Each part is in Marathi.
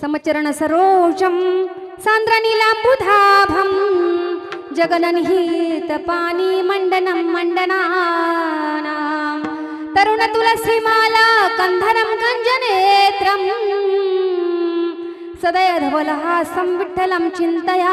समचरण सरोजम सान्द्रनीलाम्बुधाभं जगननिहितपानि मण्डनं मण्डनानां तरुणतुलसीमाला कन्धरं कञ्जनेत्रम् सदय धवलहासं विठ्ठलं चिन्तया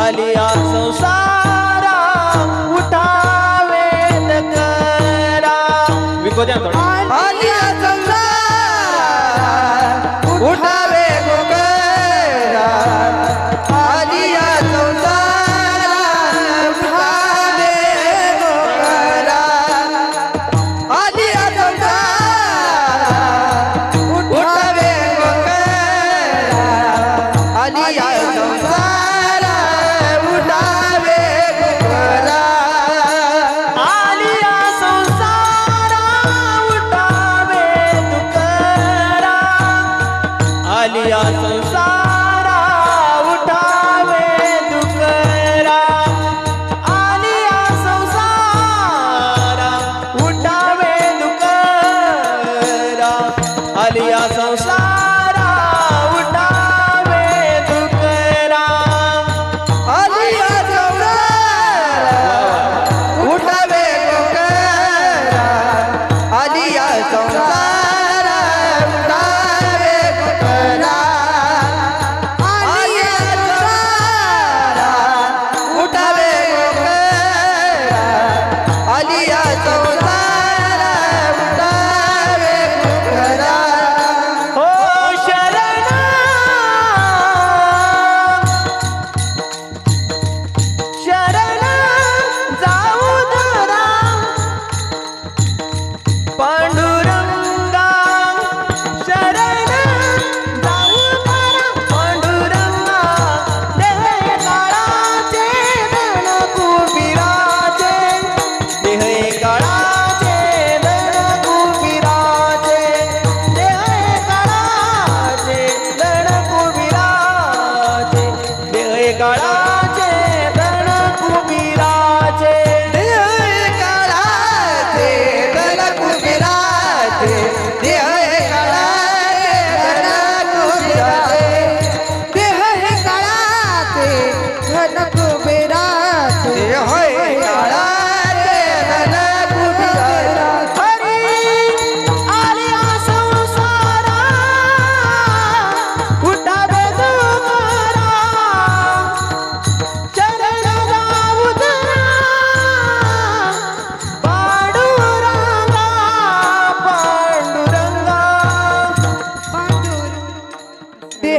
आलिया संसारा उठावे करा. विको द्या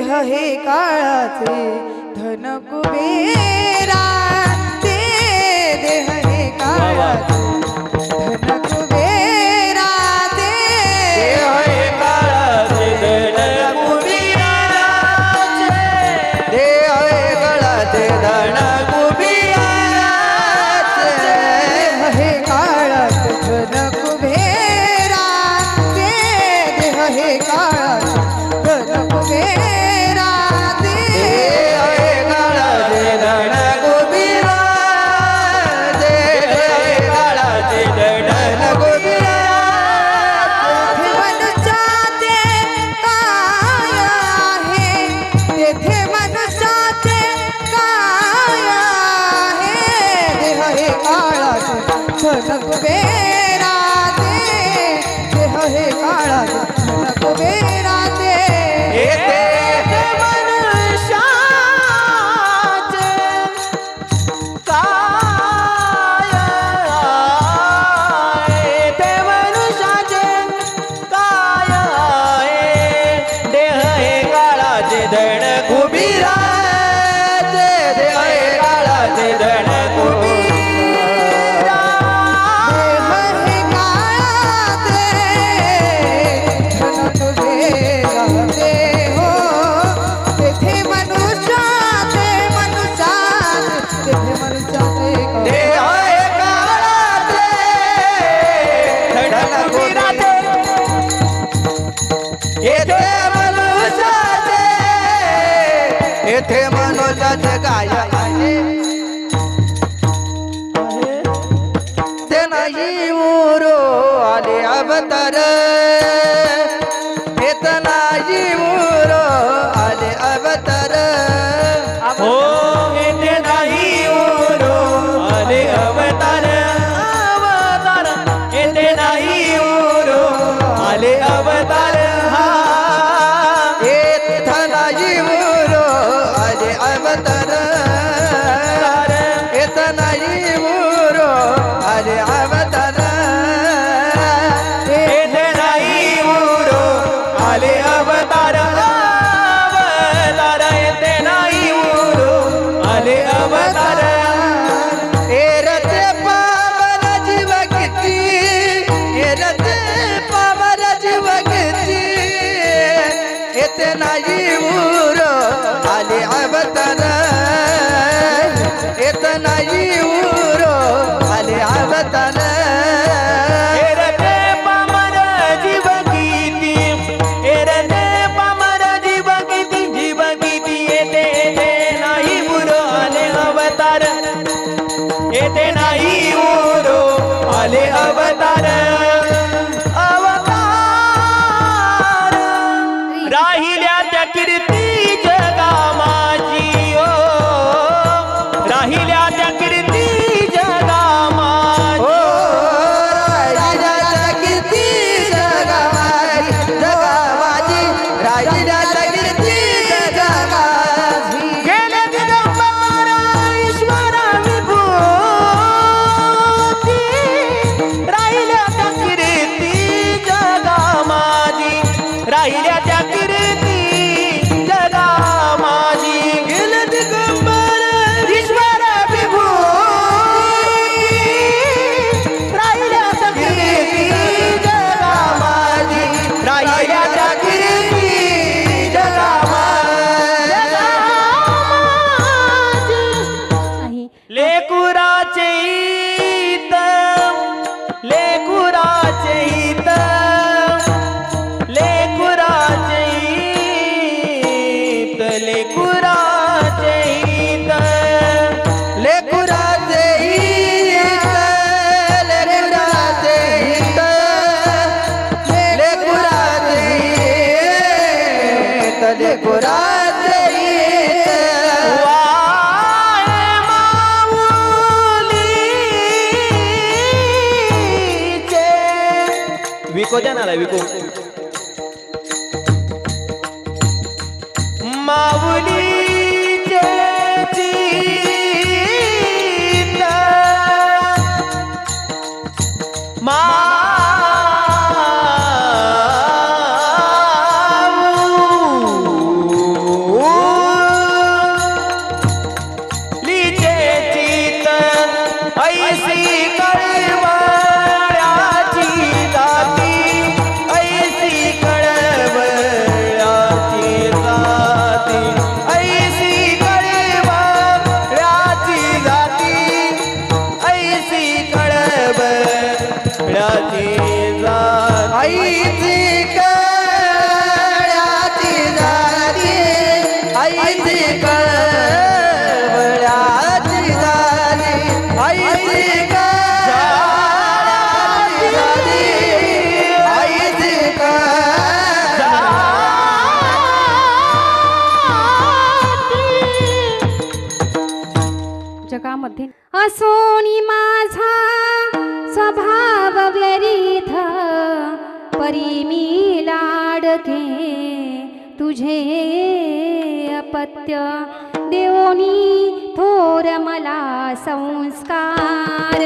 देह हे काळाचे धन कुबेर झनक बेरा दे हे काळा झनक बेरा येथे मनोजात गाय आहे. अवतर वाले अवध विको द्या विको. माऊली जगामध्ये असोनी माझा स्वभाव व्यरिथ परी मी लाडके तुझे अपत्य. देवनी थोर मला संस्कार.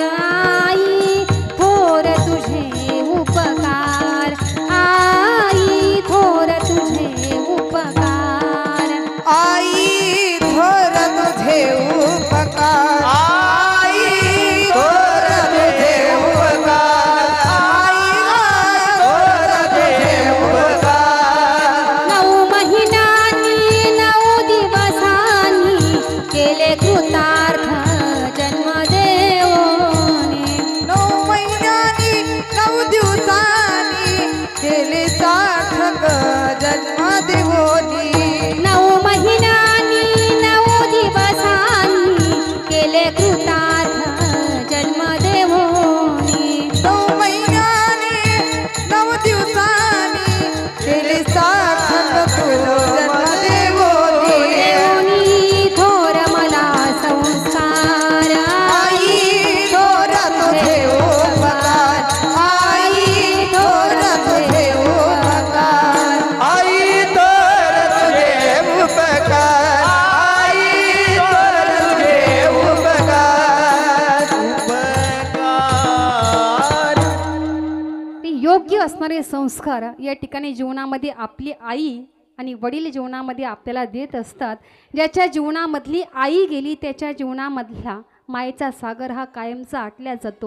असणारे संस्कार या ठिकाणी जीवनामध्ये आपली आई आणि वडील जीवनामध्ये आपल्याला देत असतात. ज्याच्या जीवनामधली आई गेली त्याच्या जीवनामधला मायेचा सागर हा कायमचा आटल्या जातो.